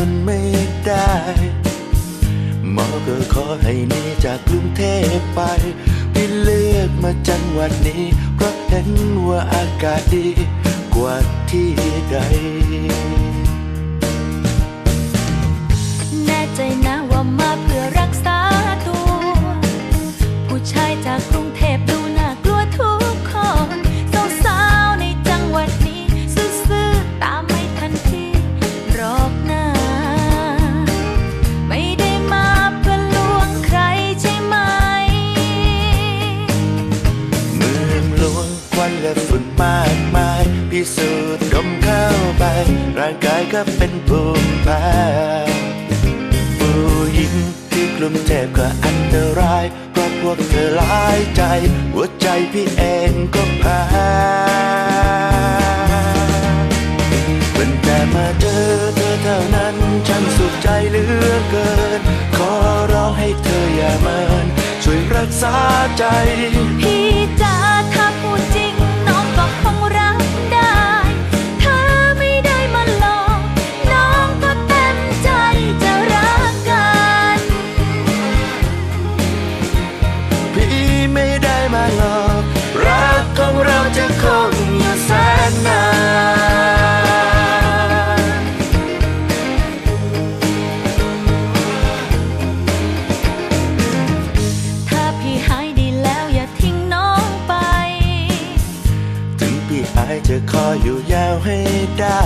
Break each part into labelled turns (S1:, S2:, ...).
S1: นทนไม่ได้หมอก็ขอให้หนีจากกรุงเทพไปพี่เลือกมาจังหวัดนี้ เพราะเห็นว่าอากาศดีกว่าที่ใด
S2: เป็
S1: นภูมิแพ้ผู้หญิงที่กลุ่มเทพก็อันตรายเพราะพวกเธอหลายใจ หัวใจพี่เองก็แพ้ตั้งแต่มาเจอเธอเท่านั้น ฉันสุขใจเหลือเกิน น
S2: นานถ้าพี่หายดีแล้วอย่าทิ้งน้องไป
S1: ถึงพี่หายจะคอยอยู่ยาวให้ได้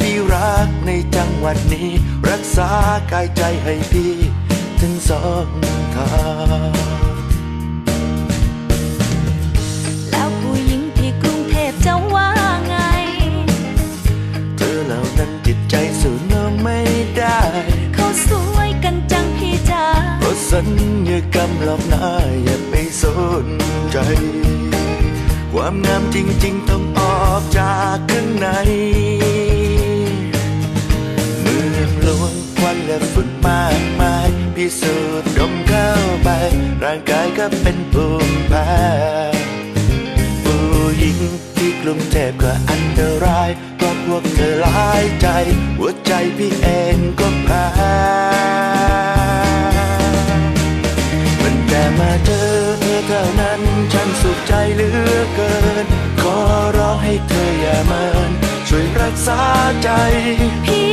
S1: พี่รักในจังหวัดนี้ รักษากายใจให้พี่ ถึงสองทาง สัญญากรรมหลอกหน้าอย่าไปสนใจ ความงามจริง ๆ ต้องออกจากข้างใน เมืองหลวงควันและฝุ่นมากมาย พิสูจน์ดมเข้าไป ร่างกายก็เป็นภูมิแพ้ผู้หญิงที่กลุ่มเทพก็อันตรายเพราะพวกเธอหลายใจ หัวใจพี่เองก็แพ้ สุขใจเหลือเกิน ขอร้องให้เธออย่าเมินช่วยรักษาใจ
S2: พี่